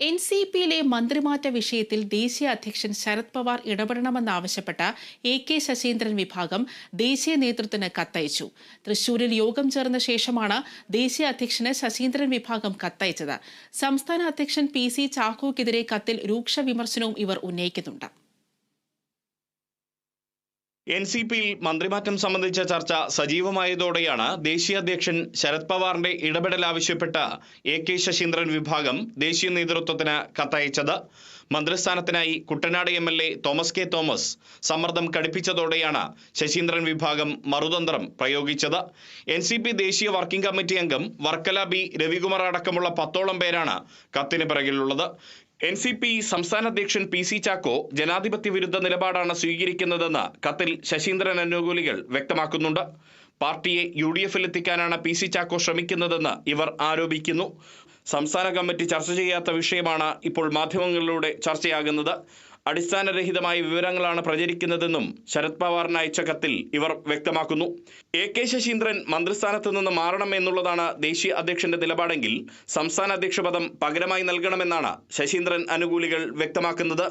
N C പിയിലെ മന്ത്രിമാറ്റ വിഷയത്തിൽ ദേശീയ അധ്യക്ഷൻ ശരത് പവാർ ഇടപെടണമെന്നാവശ്യപ്പെട്ട എ കെ ശശീന്ദ്രൻ വിഭാഗം ദേശീയ നേതൃത്വത്തിന് കത്തയച്ചു. തൃശൂരിൽ യോഗം ചേർന്ന ശേഷമാണ് ദേശീയ അധ്യക്ഷന് ശശീന്ദ്രൻ വിഭാഗം കത്തയച്ചത്. സംസ്ഥാന അധ്യക്ഷൻ പി സി ചാക്കോക്കെതിരെ കത്തിൽ രൂക്ഷ വിമർശനവും ഇവർ ഉന്നയിക്കുന്നുണ്ട്. എൻ സി പിയിൽ മന്ത്രിമാറ്റം സംബന്ധിച്ച ചർച്ച സജീവമായതോടെയാണ് ദേശീയ അധ്യക്ഷൻ ശരത് പവാറിന്റെ ഇടപെടൽ ആവശ്യപ്പെട്ട എ കെ ശശീന്ദ്രൻ വിഭാഗം ദേശീയ നേതൃത്വത്തിന് കത്തയച്ചത്. മന്ത്രിസ്ഥാനത്തിനായി Kuttanad M L A Thomas K Thomas സമ്മർദ്ദം കടുപ്പിച്ചതോടെയാണ് ശശീന്ദ്രൻ വിഭാഗം മറുതന്ത്രം പ്രയോഗിച്ചത്. എൻ സി പി ദേശീയ വർക്കിംഗ് കമ്മിറ്റി അംഗം വർക്കല ബി രവികുമാർ അടക്കമുള്ള പത്തോളം പേരാണ് കത്തിന് പിറകിലുള്ളത്. എൻ സി പി സംസ്ഥാന അധ്യക്ഷൻ പി സി ചാക്കോ ജനാധിപത്യ വിരുദ്ധ നിലപാടാണ് സ്വീകരിക്കുന്നതെന്ന് കത്തിൽ ശശീന്ദ്രൻ അനുകൂലികൾ വ്യക്തമാക്കുന്നുണ്ട്. പാർട്ടിയെ യു ഡി എഫിൽ എത്തിക്കാനാണ് പി സി ചാക്കോ ശ്രമിക്കുന്നതെന്ന് ഇവർ ആരോപിക്കുന്നു. സംസ്ഥാന കമ്മിറ്റി ചർച്ച ചെയ്യാത്ത വിഷയമാണ് ഇപ്പോൾ മാധ്യമങ്ങളിലൂടെ ചർച്ചയാകുന്നത്. അടിസ്ഥാനരഹിതമായ വിവരങ്ങളാണ് പ്രചരിക്കുന്നതെന്നും ശരത് പവാറിന് അയച്ച കത്തിൽ ഇവർ വ്യക്തമാക്കുന്നു. എ കെ ശശീന്ദ്രൻ മന്ത്രിസ്ഥാനത്ത് നിന്ന് മാറണം എന്നുള്ളതാണ് ദേശീയ അധ്യക്ഷന്റെ നിലപാടെങ്കിൽ സംസ്ഥാന അധ്യക്ഷ പദം പകരമായി നൽകണമെന്നാണ് ശശീന്ദ്രൻ അനുകൂലികൾ വ്യക്തമാക്കുന്നത്.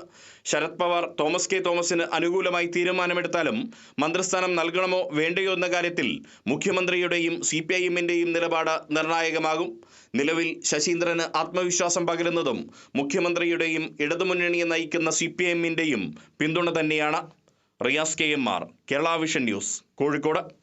ശരത് പവാർ തോമസ് കെ തോമസിന് അനുകൂലമായി തീരുമാനമെടുത്താലും മന്ത്രിസ്ഥാനം നൽകണമോ വേണ്ടയോ എന്ന കാര്യത്തിൽ മുഖ്യമന്ത്രിയുടെയും സി പി ഐ എമ്മിന്റെയും നിലപാട് നിർണായകമാകും. നിലവിൽ ശശീന്ദ്രന് ആത്മവിശ്വാസം പകരുന്നതും മുഖ്യമന്ത്രിയുടെയും ഇടതുമുന്നണിയെ നയിക്കുന്ന സി പി എമ്മിന്റെയും പിന്തുണ തന്നെയാണ് Riyas K M R. Kerala vision news Kozhikode.